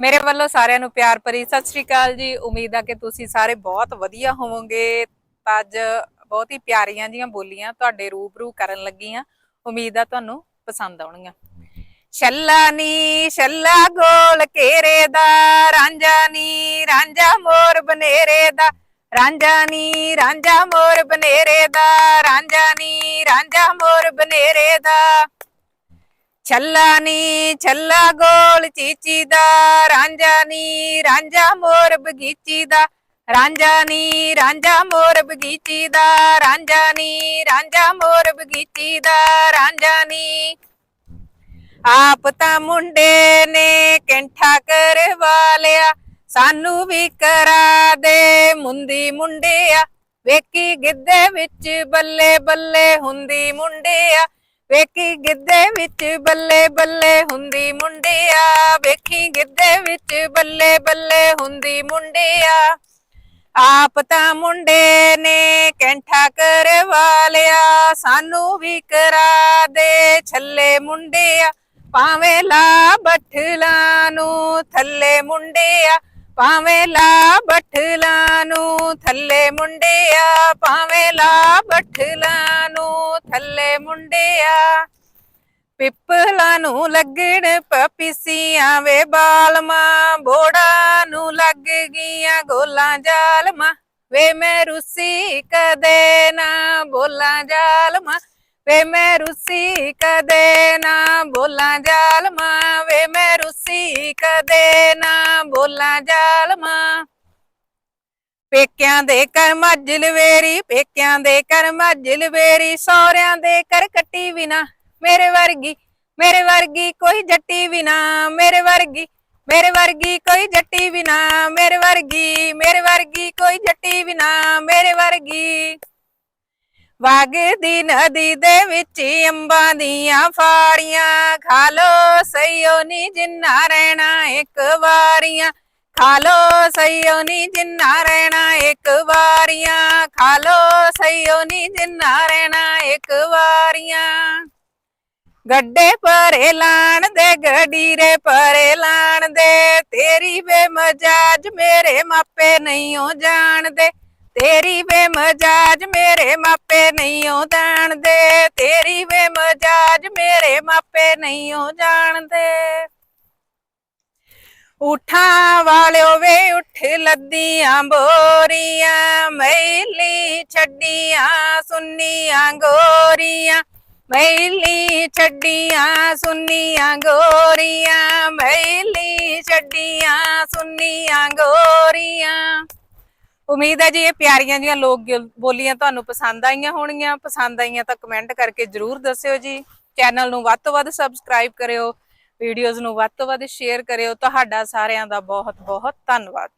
ਮੇਰੇ ਵੱਲੋਂ ਸਾਰਿਆਂ ਨੂੰ ਪਿਆਰ ਭਰੀ ਸਤਿ ਸ਼੍ਰੀ ਅਕਾਲ ਜੀ। ਉਮੀਦ ਆ ਕਿ ਤੁਸੀਂ ਸਾਰੇ ਬਹੁਤ ਵਧੀਆ ਹੋਵੋਗੇ। ਅੱਜ ਬਹੁਤ ਹੀ ਪਿਆਰੀਆਂ ਜੀਆਂ ਬੋਲੀਆਂ ਤੁਹਾਡੇ ਰੂਬਰੂ ਕਰਨ ਲੱਗੀਆਂ। ਉਮੀਦ ਆ ਤੁਹਾਨੂੰ ਪਸੰਦ ਆਉਣਗੀਆਂ। ਛੱਲਾ ਨੀ ਛੱਲਾ ਗੋਲ ਘੇਰੇ ਦਾ ਰਾਂਝਾ ਨੀ ਰਾਂਝਾ ਮੋਰ ਬਨੇਰੇ ਦਾ ਰਾਂਝਾ ਨੀ ਰਾਂਝਾ ਮੋਰ ਬਨੇਰੇ ਦਾ ਰਾਂਝਾ ਨੀ ਰਾਂਝਾ ਮੋਰ ਬਨੇਰੇ ਦਾ। ਛੱਲਾ ਛੱਲਾ ਗੋਲ ਚੀਚੀ ਦਾ, ਰਾਂਝਾ ਨੀ, ਰਾਂਝਾ ਮੋਰ ਬਗੀਚੀ ਦਾ, ਰਾਂਝਾ ਨੀ, ਰਾਂਝਾ ਮੋਰ ਬਗੀਚੀ ਦਾ, ਰਾਂਝਾ ਨੀ, ਰਾਂਝਾ ਮੋਰ ਬਗੀਚੀ ਦਾ, ਰਾਂਝਾ ਨੀ। ਆਪ ਤਾਂ ਮੁੰਡੇ ਨੇ ਕੈਂਠਾ ਕਰਵਾ ਲਿਆ, ਸਾਨੂੰ ਵੀ ਕਰਾ ਦੇ ਮੁੰਦੀ ਮੁੰਡਿਆ। ਵੇਖੀ ਗਿੱਧੇ ਵਿੱਚ ਬੱਲੇ ਬੱਲੇ ਹੁੰਦੀ ਮੁੰਡਿਆ। ਵੇਖੀ ਗਿੱਧੇ ਵਿੱਚ ਬੱਲੇ ਬੱਲੇ ਹੁੰਦੀ ਮੁੰਡਿਆ, ਵੇਖੀ ਗਿੱਧੇ ਵਿੱਚ ਬੱਲੇ ਬੱਲੇ ਹੁੰਦੀ ਮੁੰਡਿਆ। ਆਪ ਤਾਂ ਮੁੰਡੇ ਨੇ ਕੈਂਠਾ ਕਰਵਾ ਲਿਆ, ਸਾਨੂੰ ਵੀ ਕਰਾ ਦੇ ਛੱਲੇ ਮੁੰਡਿਆ। ਭਾਵੇਂ ਲਾ ਬੱਠਲਾਂ ਨੂੰ ਥੱਲੇ ਮੁੰਡਿਆ, ਭਾਵੇਂ ਲਾ ਬੱਠਲਾਂ ਨੂੰ ਥੱਲੇ ਮੁੰਡਿਆ, ਭਾਵੇਂ ਲਾ ਬੱਠਲਾਂ ਮੁੰਡਿਆ। ਪਿੱਪਲਾਂ ਨੂੰ ਲੱਗਣ ਪਪੀਸੀਆਂ ਵੇ ਬਾਲਮਾ, ਬੋੜਾ ਨੂੰ ਲੱਗ ਗਈਆਂ ਗੋਲਾਂ ਜਾਲਮਾ। ਵੇ ਮੈਂ ਰੁੱਸੀ ਕਦੇ ਨਾ ਬੋਲਾਂ ਜਾਲਮਾ। ਵੇ ਮੈਂ ਰੁੱਸੀ ਕਦੇ ਨਾ ਬੋਲਾਂ ਜਾਲਮਾ। ਵੇ ਮੈਂ ਰੁੱਸੀ ਕਦੇ ਨਾ ਬੋਲਾਂ ਜਾਲਮਾ। ਪੇਕਿਆਂ ਦੇ ਕਰ ਮੱਝ ਲਵੇਰੀ ਪੇਕਿਆਂ ਦੇ ਕਰ ਮੱਝ ਲਵੇਰੀ ਸਹੁਰਿਆਂ ਦੇ ਕਰ ਕੱਟੀ ਬਿਨਾ ਮੇਰੇ ਵਰਗੀ ਮੇਰੇ ਵਰਗੀ ਕੋਈ ਜੱਟੀ ਬਿਨਾ ਮੇਰੇ ਵਰਗੀ ਮੇਰੇ ਵਰਗੀ ਕੋਈ ਜੱਟੀ ਬਿਨਾ ਮੇਰੇ ਵਰਗੀ ਮੇਰੇ ਵਰਗੀ ਕੋਈ ਜੱਟੀ ਬਿਨਾ ਮੇਰੇ ਵਰਗੀ ਵਗਦੀ ਨਦੀ ਦੇ ਵਿੱਚ ਅੰਬਾਂ ਦੀਆਂ ਫਾੜੀਆਂ। ਖਾ ਲੋ ਸਈਓ ਨੀ ਜਿੰਨਾ ਰਹਿਣਾ ਇੱਕ ਵਾਰੀਆਂ। ਖਾ ਲੋ ਸਈਓ ਨੀ ਜਿੰਨਾ ਰਹਿਣਾ ਇੱਕ ਵਾਰੀਆਂ। ਖਾ ਲੋ ਸਈਓ ਜਿੰਨਾ ਰਹਿਣਾ ਇੱਕ ਵਾਰੀਆਂ। ਗੱਡੇ ਪਰੇ ਲਾਣ ਦੇ, ਗਡੀਰੇ ਪਰੇ ਲਾਣ ਦੇ। ਤੇਰੀ ਬੇਮਜਾਜ ਮੇਰੇ ਮਾਪੇ ਨਹੀਂ ਹੋ ਜਾਣਦੇ। ਤੇਰੀ ਬੇਮਜਾਜ ਮੇਰੇ ਮਾਪੇ ਨਹੀਂ ਹੋ ਜਾਣਦੇ। ਤੇਰੀ ਬੇਮਜਾਜ ਮੇਰੇ ਮਾਪੇ ਨਹੀਂ ਹੋ ਜਾਣਦੇ। ਉਠਾਂ ਵਾਲਿਓ ਵੇ ਉੱਠ ਲੱਦੀਆਂ, ਬੋਰੀਆਂ ਮੈਲੀ ਛੱਡੀਆਂ, ਸੁੰਨੀਆਂ, ਗੋਰੀਆਂ। ਮੈਲੀ ਛੱਡੀਆਂ, ਸੁੰਨੀਆਂ, ਗੋਰੀਆਂ। ਮੈਲੀ ਛੱਡੀਆਂ, ਸੁੰਨੀਆਂ, ਗੋਰੀਆਂ। ਉਮੀਦ ਹੈ ਜੀ ਇਹ ਪਿਆਰੀਆਂ ਜੀਆਂ ਲੋਕ ਗਿਲ- ਬੋਲੀਆਂ ਤੁਹਾਨੂੰ ਪਸੰਦ ਆਈਆਂ ਹੋਣਗੀਆਂ। ਪਸੰਦ ਆਈਆਂ ਤਾਂ ਕਮੈਂਟ ਕਰਕੇ ਜਰੂਰ ਦੱਸਿਓ ਜੀ। ਚੈਨਲ ਨੂੰ ਵੱਧ ਤੋਂ ਵੱਧ ਸਬਸਕ੍ਰਾਈਬ ਕਰਿਓ। ਵੀਡੀਓਜ਼ ਨੂੰ ਵੱਧ ਤੋਂ ਵੱਧ ਸ਼ੇਅਰ ਕਰਿਓ। ਤੁਹਾਡਾ ਸਾਰਿਆਂ ਦਾ ਬਹੁਤ ਬਹੁਤ ਧੰਨਵਾਦ।